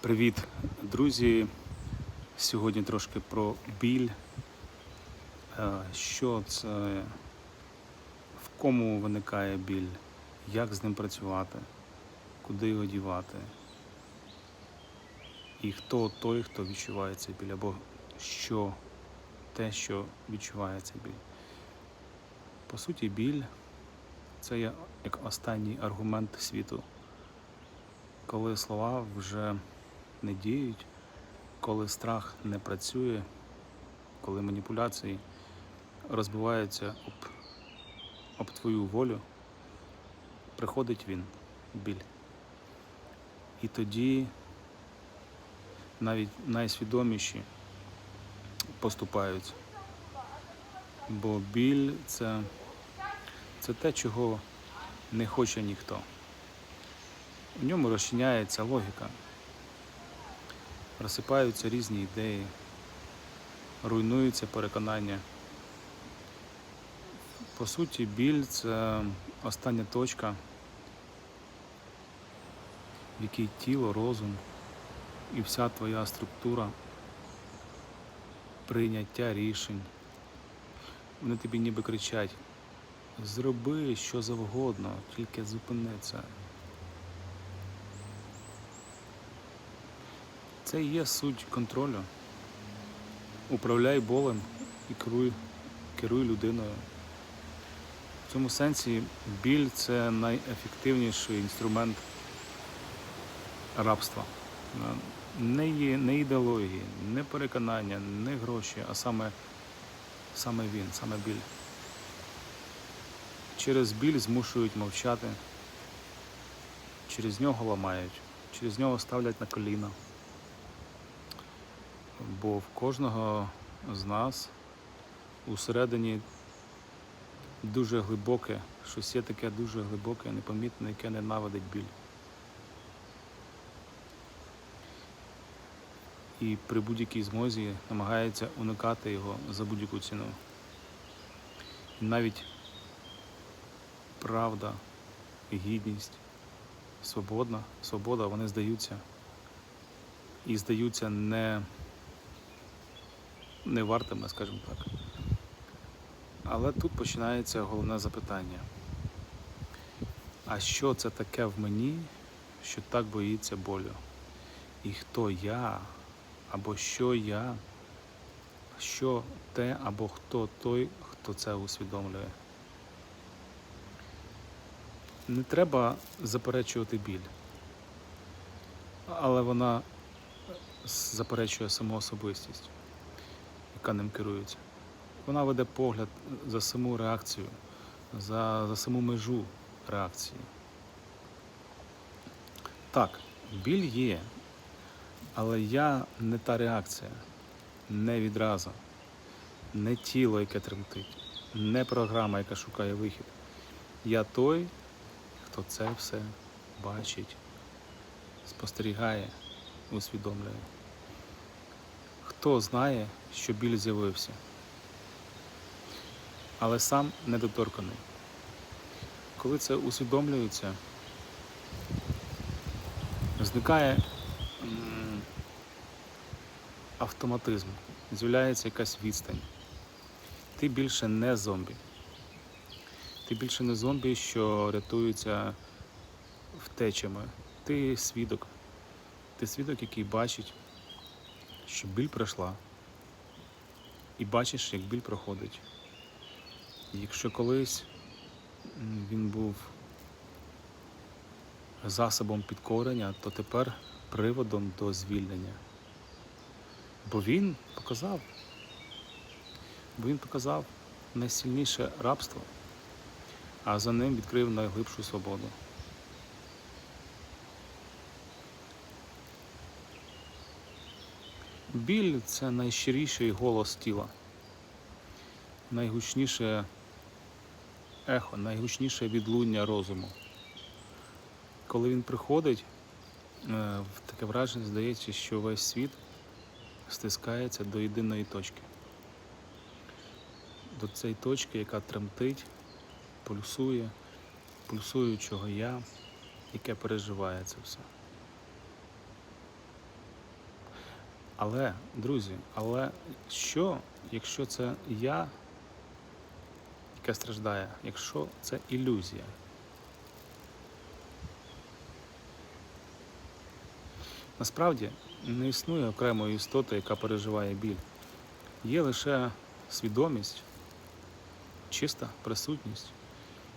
Привіт, друзі! Сьогодні трошки про біль. Е, Що це, в кому виникає біль, як з ним працювати, куди його дівати, і хто той, хто відчуває цей біль, або що те, що відчуває цей біль. По суті, біль це є як останній аргумент світу, коли слова вже не діють, коли страх не працює, коли маніпуляції розбиваються об, об твою волю, приходить він, біль. І тоді навіть найсвідоміші поступають. Бо біль це, це те, чого не хоче ніхто. В ньому розчиняється логіка розсипаються різні ідеї, руйнуються переконання. По суті, біль це остання точка, в якій тіло, розум і вся твоя структура прийняття рішень. Вони тобі ніби кричать: зроби що завгодно, тільки зупини це. Це і є суть контролю. Управляй болем і керуй, керуй людиною. В цьому сенсі біль це найефективніший інструмент рабства. Не, є, не ідеології, не переконання, не гроші, а саме, саме він, саме біль. Через біль змушують мовчати, через нього ламають, через нього ставлять на коліна. Бо в кожного з нас усередині дуже глибоке, щось є таке дуже глибоке, непомітне, яке ненавидить біль. І при будь-якій змозі намагається уникати його за будь-яку ціну. І навіть правда, гідність, свободна, свобода, вони здаються і здаються не не вартими, скажімо так. Але тут починається головне запитання. А що це таке в мені, що так боїться болю? І хто я, або що я, що те, або хто той, хто це усвідомлює? Не треба заперечувати біль, але вона заперечує саму особистість яка ним керується. Вона веде погляд за саму реакцію, за, за саму межу реакції. Так, біль є, але я не та реакція, не відразу, не тіло, яке тремтить, не програма, яка шукає вихід. Я той, хто це все бачить, спостерігає, усвідомлює. Хто знає, що біль з'явився, але сам недоторканий. Коли це усвідомлюється, зникає автоматизм, з'являється якась відстань. Ти більше не зомбі. Ти більше не зомбі, що рятуються втечами. Ти свідок. Ти свідок, який бачить що біль пройшла. І бачиш, як біль проходить. Якщо колись він був засобом підкорення, то тепер приводом до звільнення. Бо він показав, бо він показав найсильніше рабство, а за ним відкрив найглибшу свободу. Біль це найщиріший голос тіла, найгучніше ехо, найгучніше відлуння розуму. Коли він приходить, е, таке враження здається, що весь світ стискається до єдиної точки. До цієї точки, яка тремтить, пульсує, пульсуючого я, яке переживає це все. Але, друзі, але що, якщо це я, яка страждає, якщо це ілюзія? Насправді не існує окремої істоти, яка переживає біль. Є лише свідомість, чиста присутність,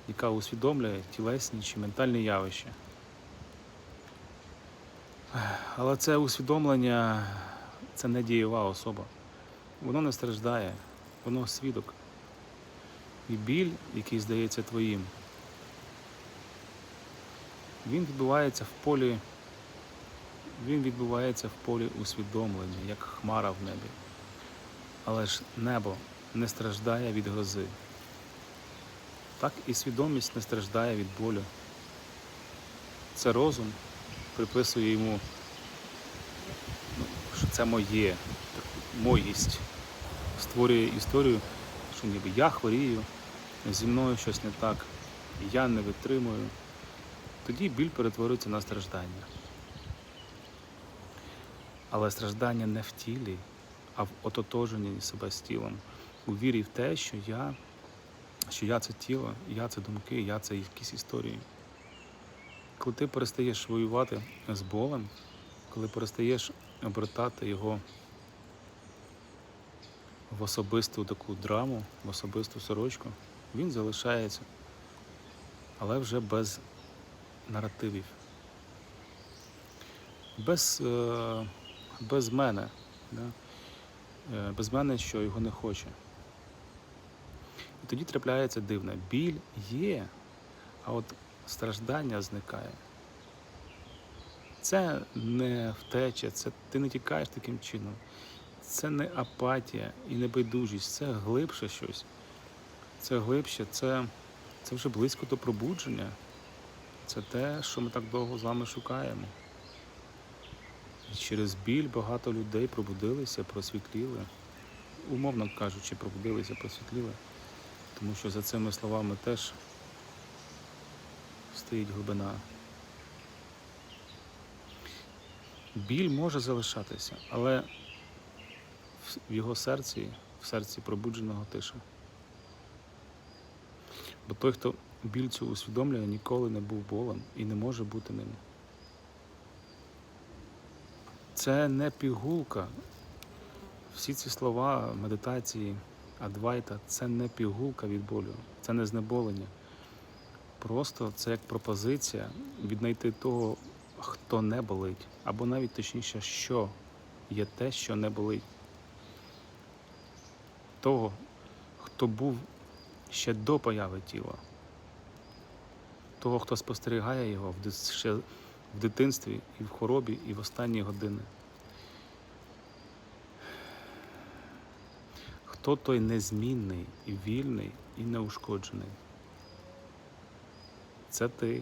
яка усвідомлює тілесні чи ментальні явища. Але це усвідомлення це не дієва особа. Воно не страждає, воно свідок. І біль, який здається твоїм, він відбувається в полі, він відбувається в полі усвідомлення, як хмара в небі. Але ж небо не страждає від грози. Так і свідомість не страждає від болю. Це розум приписує йому, це моє, моїсть. Створює історію, що ніби я хворію, зі мною щось не так, я не витримую. Тоді біль перетворюється на страждання. Але страждання не в тілі, а в ототоженні себе з тілом, у вірі в те, що я, що я це тіло, я це думки, я це якісь історії. Коли ти перестаєш воювати з болем, коли перестаєш обертати його в особисту таку драму, в особисту сорочку, він залишається, але вже без наративів, без, е, без мене, да? Е, без мене, що його не хоче. І тоді трапляється дивне. Біль є, а от страждання зникає. Це не втеча, це ти не тікаєш таким чином. Це не апатія і не байдужість, це глибше щось. Це глибше, це, це вже близько до пробудження. Це те, що ми так довго з вами шукаємо. І через біль багато людей пробудилися, просвітліли. Умовно кажучи, пробудилися, просвітліли. Тому що за цими словами теж стоїть глибина. Біль може залишатися, але в- його серці, в серці пробудженого тиша. Бо той, хто біль цю усвідомлює, ніколи не був болем і не може бути ним. Це не пігулка. Всі ці слова медитації, адвайта це не пігулка від болю, це не знеболення. Просто це як пропозиція віднайти того, хто не болить, або навіть точніше, що є те, що не болить. Того, хто був ще до появи тіла, того, хто спостерігає його ще в дитинстві, і в хоробі, і в останні години. Хто той незмінний і вільний і неушкоджений? Це ти.